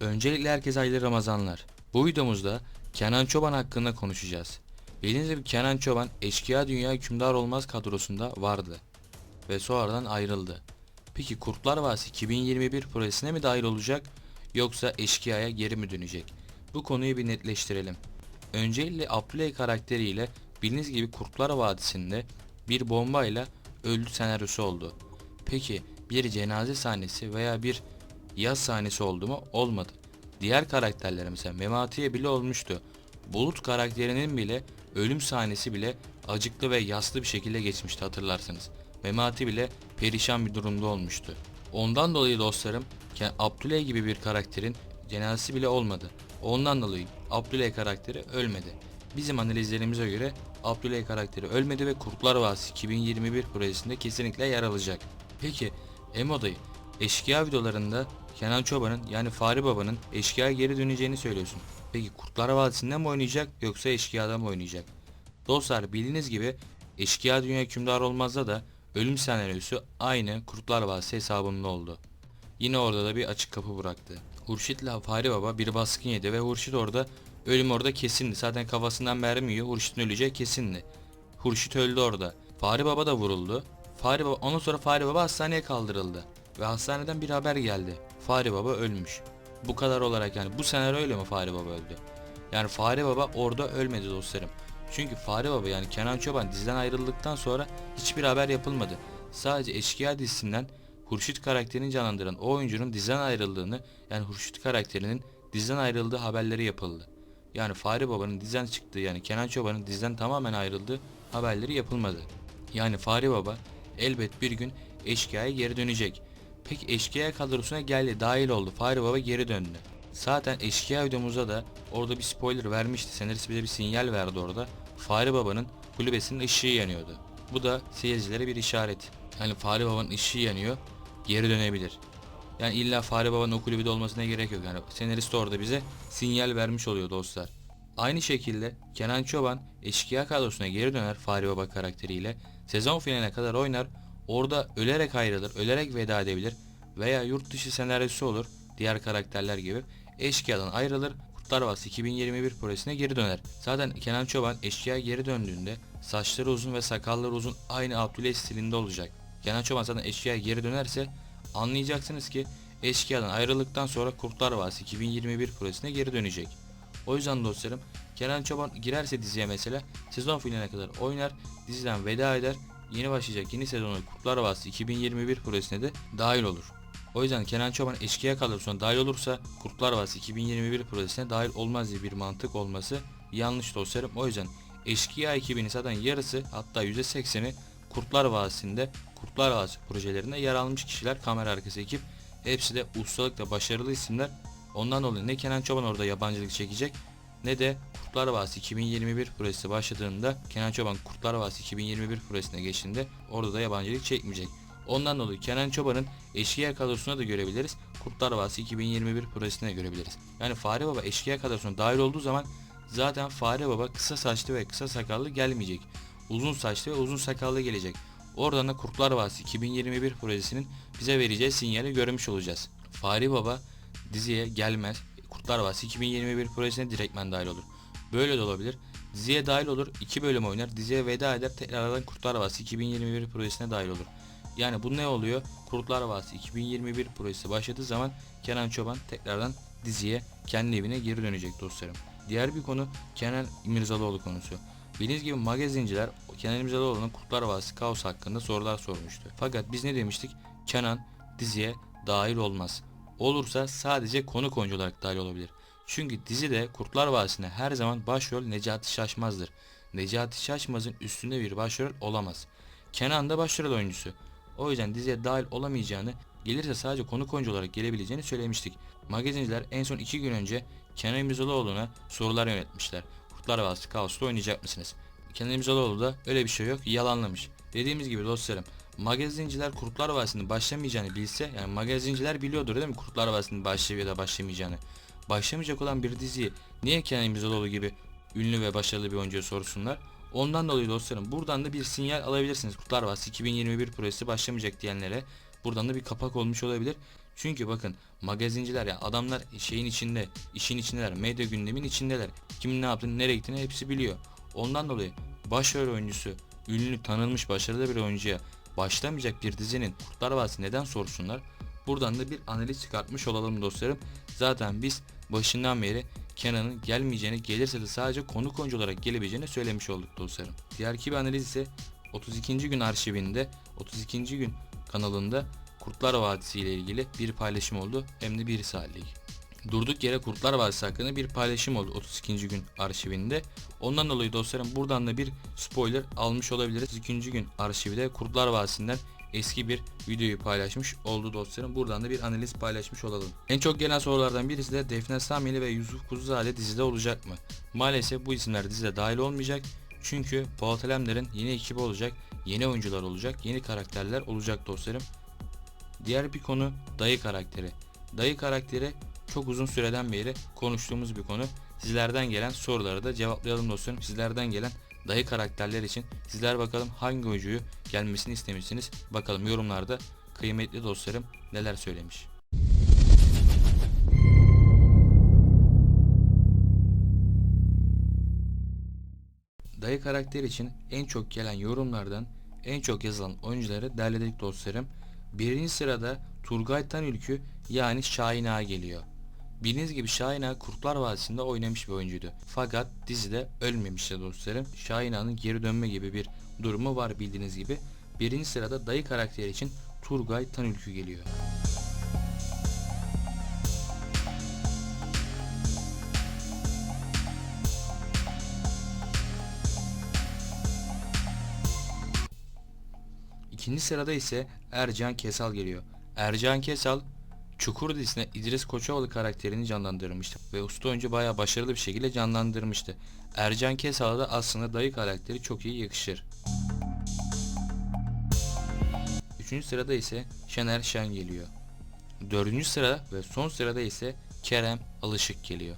Öncelikle herkese hayırlı Ramazanlar. Bu videomuzda Kenan Çoban hakkında konuşacağız. Bildiğiniz gibi Kenan Çoban Eşkıya Dünya Hükümdar Olmaz kadrosunda vardı ve sonradan ayrıldı. Peki Kurtlar Vadisi 2021 projesine mi dahil olacak yoksa Eşkıya'ya geri mi dönecek? Bu konuyu bir netleştirelim. Öncelikle Abdüley karakteriyle bildiğiniz gibi Kurtlar Vadisi'nde bir bombayla öldü senaryosu oldu. Peki bir cenaze sahnesi veya bir yaz sahnesi oldu mu? Olmadı. Diğer karakterler mesela Memati'ye bile olmuştu. Bulut karakterinin bile ölüm sahnesi bile acıklı ve yaslı bir şekilde geçmişti hatırlarsınız. Memati bile perişan bir durumda olmuştu. Ondan dolayı dostlarım Abdüley gibi bir karakterin cenazesi bile olmadı. Ondan dolayı Abdüley karakteri ölmedi. Bizim analizlerimize göre Abdüley karakteri ölmedi ve Kurtlar Vadisi 2021 projesinde kesinlikle yer alacak. Peki Emoda'yı eşkıya videolarında Kenan Çoban'ın yani Fahri Baba'nın eşkıya geri döneceğini söylüyorsun. Peki Kurtlar Vadisi'nde mi oynayacak yoksa eşkıyada mı oynayacak? Dostlar bildiğiniz gibi eşkıya dünya hükümdar olmazda da ölüm senaryosu aynı Kurtlar Vadisi hesabında oldu. Yine orada da bir açık kapı bıraktı. Hurşit'le Fahri Baba bir baskın yedi ve Hurşit orada ölüm orada kesindi. Zaten kafasından mermi yiyor. Hurşit'in öleceği kesindi. Hurşit öldü orada. Fahri Baba da vuruldu. Fahri Baba ondan sonra Fahri Baba hastaneye kaldırıldı. Ve hastaneden bir haber geldi. Fahri Baba ölmüş. Bu kadar olarak yani bu senaryo öyle mi Fahri Baba öldü? Yani Fahri Baba orada ölmedi dostlarım. Çünkü Fahri Baba yani Kenan Çoban diziden ayrıldıktan sonra hiçbir haber yapılmadı. Sadece Eşkıya dizisinden Hurşit karakterini canlandıran o oyuncunun diziden ayrıldığını yani Hurşit karakterinin diziden ayrıldığı haberleri yapıldı. Yani Fahri Baba'nın diziden çıktığı yani Kenan Çoban'ın diziden tamamen ayrıldığı haberleri yapılmadı. Yani Fahri Baba elbet bir gün Eşkıya'ya geri dönecek. Peki Eşkıya kadrosuna geldi dahil oldu. Fahri Baba geri döndü. Zaten Eşkıya videomuzda da orada bir spoiler vermişti. Senarist bize bir sinyal verdi orada. Fahri Baba'nın kulübesinin ışığı yanıyordu. Bu da seyircilere bir işaret. Yani Fahri Baba'nın ışığı yanıyor. Geri dönebilir. Yani illa Fahri Baba'nın o kulübede olmasına gerek yok. Yani senarist orada bize sinyal vermiş oluyor dostlar. Aynı şekilde Kenan Çoban eşkıya kadrosuna geri döner Fahri Baba karakteriyle. Sezon finaline kadar oynar. Orada ölerek ayrılır, ölerek veda edebilir. Veya yurt dışı senaryosu olur. Diğer karakterler gibi. Eşkıyadan ayrılır. Kurtlar Vadisi 2021 projesine geri döner. Zaten Kenan Çoban eşkıya geri döndüğünde saçları uzun ve sakalları uzun aynı Abdüley stilinde olacak. Kenan Çoban zaten eşkıya geri dönerse anlayacaksınız ki eşkıyadan ayrıldıktan sonra Kurtlar Vadisi 2021 projesine geri dönecek. O yüzden dostlarım Kenan Çoban girerse diziye mesela sezon finaline kadar oynar, diziden veda eder, yeni başlayacak yeni sezonun Kurtlar Vadisi 2021 projesine de dahil olur. O yüzden Kenan Çoban eşkıya kadrosuna dahil olursa Kurtlar Vadisi 2021 projesine dahil olmaz diye bir mantık olması yanlış dostlarım. O yüzden eşkıya ekibinin zaten yarısı hatta %80'i Kurtlar Vadisi'nde Kurtlar Vadisi projelerinde yer almış kişiler kamera arkası ekip. Hepsi de ustalıkla başarılı isimler. Ondan dolayı ne Kenan Çoban orada yabancılık çekecek ne de Kurtlar Vadisi 2021 projesi başladığında Kenan Çoban Kurtlar Vadisi 2021 projesine geçtiğinde orada da yabancılık çekmeyecek. Ondan dolayı Kenan Çoban'ın eşkıya kadrosuna da görebiliriz. Kurtlar Vadisi 2021 projesine görebiliriz. Yani Fahri Baba eşkıya kadrosuna dahil olduğu zaman zaten Fahri Baba kısa saçlı ve kısa sakallı gelmeyecek. Uzun saçlı ve uzun sakallı gelecek. Oradan da Kurtlar Vadisi 2021 projesinin bize vereceği sinyali görmüş olacağız. Fahri Baba diziye gelmez. Kurtlar Vadisi 2021 projesine direktmen dahil olur. Böyle de olabilir. Diziye dahil olur, iki bölüm oynar, diziye veda eder, tekrardan Kurtlar Vadisi 2021 projesine dahil olur. Yani bu ne oluyor? Kurtlar Vadisi 2021 projesi başladığı zaman Kenan Çoban tekrardan diziye kendi evine geri dönecek dostlarım. Diğer bir konu Kenan İmirzalıoğlu konusu. Bildiğiniz gibi magazinciler Kenan İmirzalıoğlu'nun Kurtlar Vadisi Kaos hakkında sorular sormuştu. Fakat biz ne demiştik? Kenan diziye dahil olmaz. Olursa sadece konuk oyuncu olarak dahil olabilir. Çünkü dizide Kurtlar Vadisi'nde her zaman başrol Necati Şaşmaz'dır. Necati Şaşmaz'ın üstünde bir başrol olamaz. Kenan da başrol oyuncusu. O yüzden diziye dahil olamayacağını, gelirse sadece konuk oyuncu olarak gelebileceğini söylemiştik. Magazinciler en son iki gün önce Kenan İmirzalıoğlu'na sorular yönetmişler. Kurtlar Vadisi Kaos'ta oynayacak mısınız? Kenan İmirzalıoğlu da öyle bir şey yok yalanlamış. Dediğimiz gibi dostlarım magazinciler Kurtlar Vadisi'nin başlamayacağını bilse yani magazinciler biliyordur değil mi Kurtlar Vadisi'nin başlayıp ya da başlamayacağını. Başlamayacak olan bir diziyi niye Kenan İmirzalıoğlu gibi ünlü ve başarılı bir oyuncuya sorsunlar? Ondan dolayı dostlarım buradan da bir sinyal alabilirsiniz. Kurtlar Vadisi 2021 projesi başlamayacak diyenlere buradan da bir kapak olmuş olabilir. Çünkü bakın magazinciler ya adamlar şeyin içinde, işin içindeler, medya gündemin içindeler. Kimin ne yaptığını, nereye gittiğini hepsi biliyor. Ondan dolayı başrol oyuncusu, ünlü, tanınmış, başarılı bir oyuncuya başlamayacak bir dizinin Kurtlar Vadisi neden sorsunlar? Buradan da bir analiz çıkartmış olalım dostlarım. Zaten biz başından beri Kenan'ın gelmeyeceğini, gelirse de sadece konuk oyuncu olarak gelebileceğini söylemiş olduk dostlarım. Diğer bir analiz ise 32. gün arşivinde, 32. gün kanalında Kurtlar Vadisi ile ilgili bir paylaşım oldu. Hem de bir saatlik. Durduk yere Kurtlar Vadisi hakkında bir paylaşım oldu 32. gün arşivinde. Ondan dolayı dostlarım buradan da bir spoiler almış olabiliriz. 32. gün arşivde Kurtlar Vadisi'nden eski bir videoyu paylaşmış oldu dostlarım. Buradan da bir analiz paylaşmış olalım. En çok gelen sorulardan birisi de Defne Samyeli ve Yusuf Kuzuzade dizide olacak mı? Maalesef bu isimler dizide dahil olmayacak. Çünkü Polat Alemdar'ın yeni ekibi olacak, yeni oyuncular olacak, yeni karakterler olacak dostlarım. Diğer bir konu dayı karakteri. Dayı karakteri çok uzun süreden beri konuştuğumuz bir konu. Sizlerden gelen soruları da cevaplayalım dostlarım. Sizlerden gelen dayı karakterler için sizler bakalım hangi oyuncuyu gelmesini istemişsiniz. Bakalım yorumlarda kıymetli dostlarım neler söylemiş. Dayı karakter için en çok gelen yorumlardan en çok yazılan oyuncuları derledik dostlarım. Birinci sırada Turgay Tanülkü yani Şahin Ağa geliyor. Bildiğiniz gibi Şahin Ağa Kurtlar Vadisi'nde oynamış bir oyuncuydu. Fakat dizide ölmemişti dostlarım. Şahin Ağa'nın geri dönme gibi bir durumu var bildiğiniz gibi. Birinci sırada dayı karakteri için Turgay Tanülkü geliyor. İkinci sırada ise Ercan Kesal geliyor. Ercan Kesal Çukur dizisinde İdris Koçovalı karakterini canlandırmıştı ve usta oyuncu bayağı başarılı bir şekilde canlandırmıştı. Ercan Kesal'a da aslında dayı karakteri çok iyi yakışır. Üçüncü sırada ise Şener Şen geliyor. Dördüncü sıra ve son sırada ise Kerem Alışık geliyor.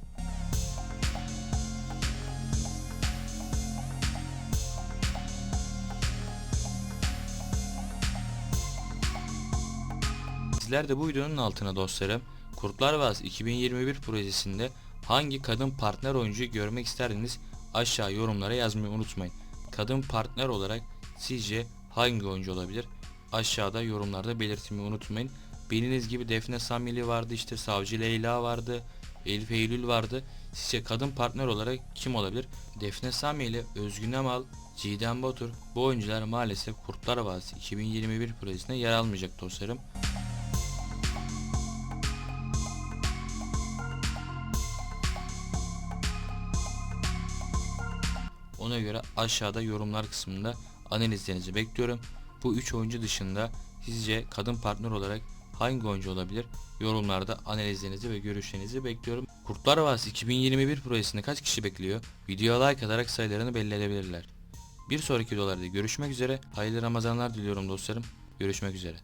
Sizler de bu videonun altına dostlarım Kurtlar Vadisi 2021 projesinde hangi kadın partner oyuncuyu görmek isterdiniz aşağı yorumlara yazmayı unutmayın. Kadın partner olarak sizce hangi oyuncu olabilir? Aşağıda yorumlarda belirtmeyi unutmayın. Bildiğiniz gibi Defne Samyeli vardı işte Savcı Leyla vardı. Elif Eylül vardı. Sizce kadın partner olarak kim olabilir? Defne Samyeli, Özgün Amal, Cidem Batur bu oyuncular maalesef Kurtlar Vadisi 2021 projesinde yer almayacak dostlarım. Ona göre aşağıda yorumlar kısmında analizlerinizi bekliyorum. Bu 3 oyuncu dışında sizce kadın partner olarak hangi oyuncu olabilir? Yorumlarda analizlerinizi ve görüşlerinizi bekliyorum. Kurtlar Vadisi 2021 projesinde kaç kişi bekliyor? Videoya like atarak sayılarını belli edebilirler. Bir sonraki videolarda görüşmek üzere. Hayırlı Ramazanlar diliyorum dostlarım. Görüşmek üzere.